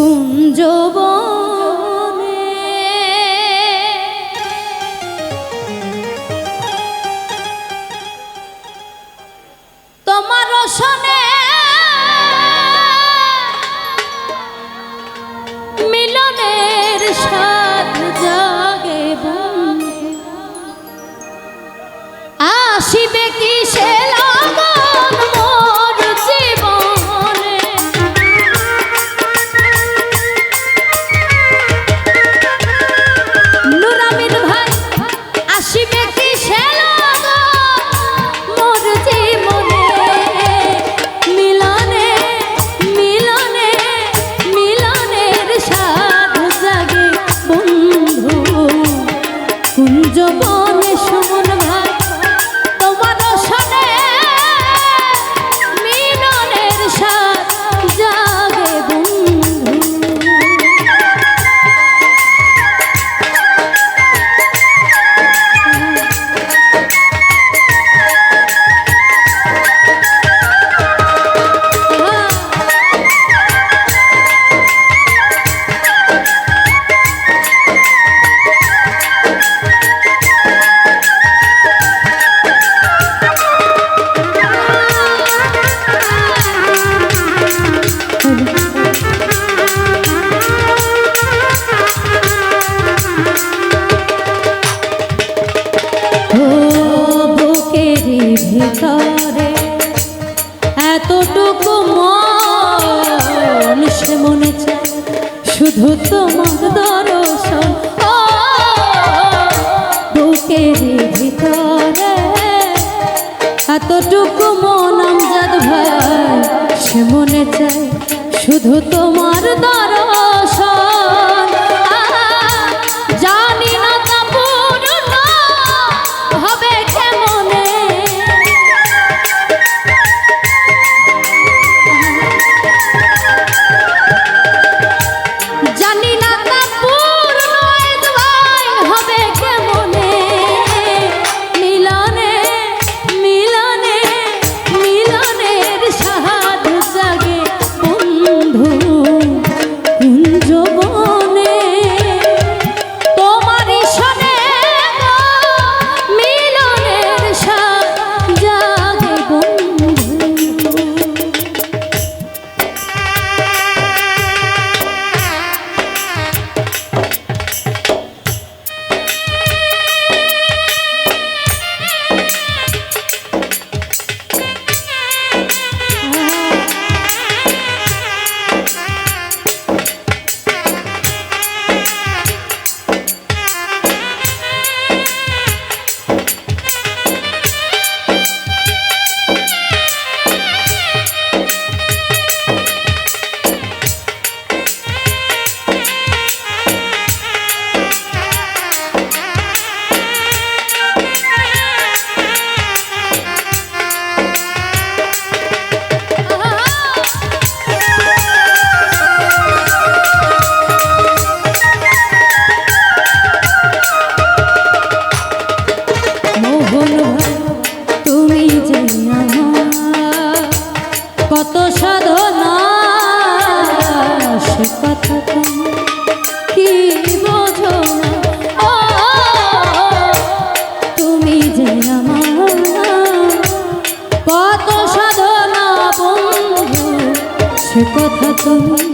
কুঞ্জব তোমার শোনে মিলনের সা এতটুকু মন আমজাদ ভাই সে মনে চাই শুধু তোমার কত সাধনা, সে কথা কি বোঝো তুমি যে আমার কত সাধনা বন্ধু, সে কথা তুমি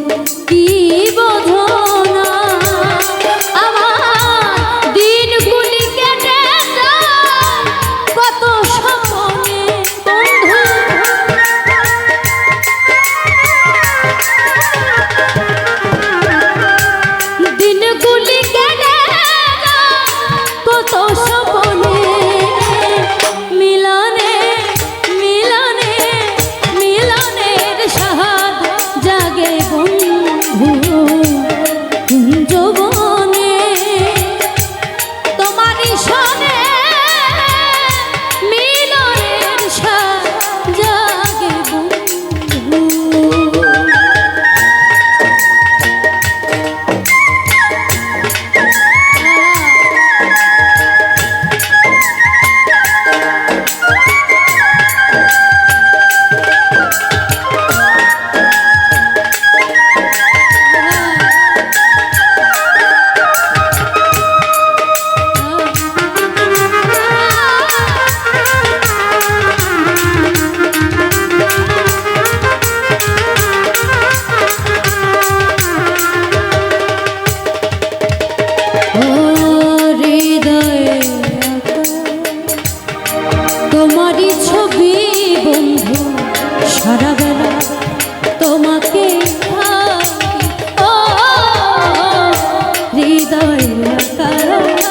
হয় না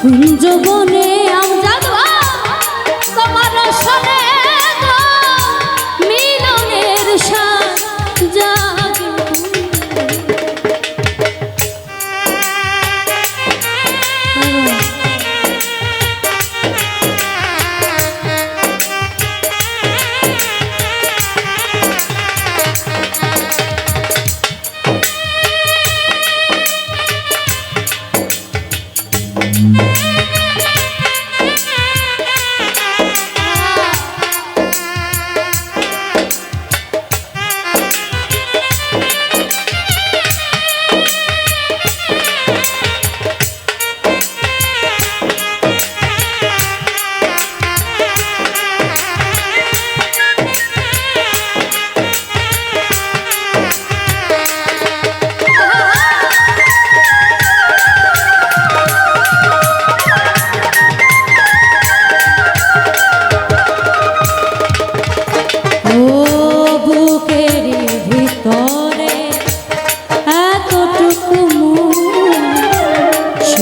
কুঞ্জবনে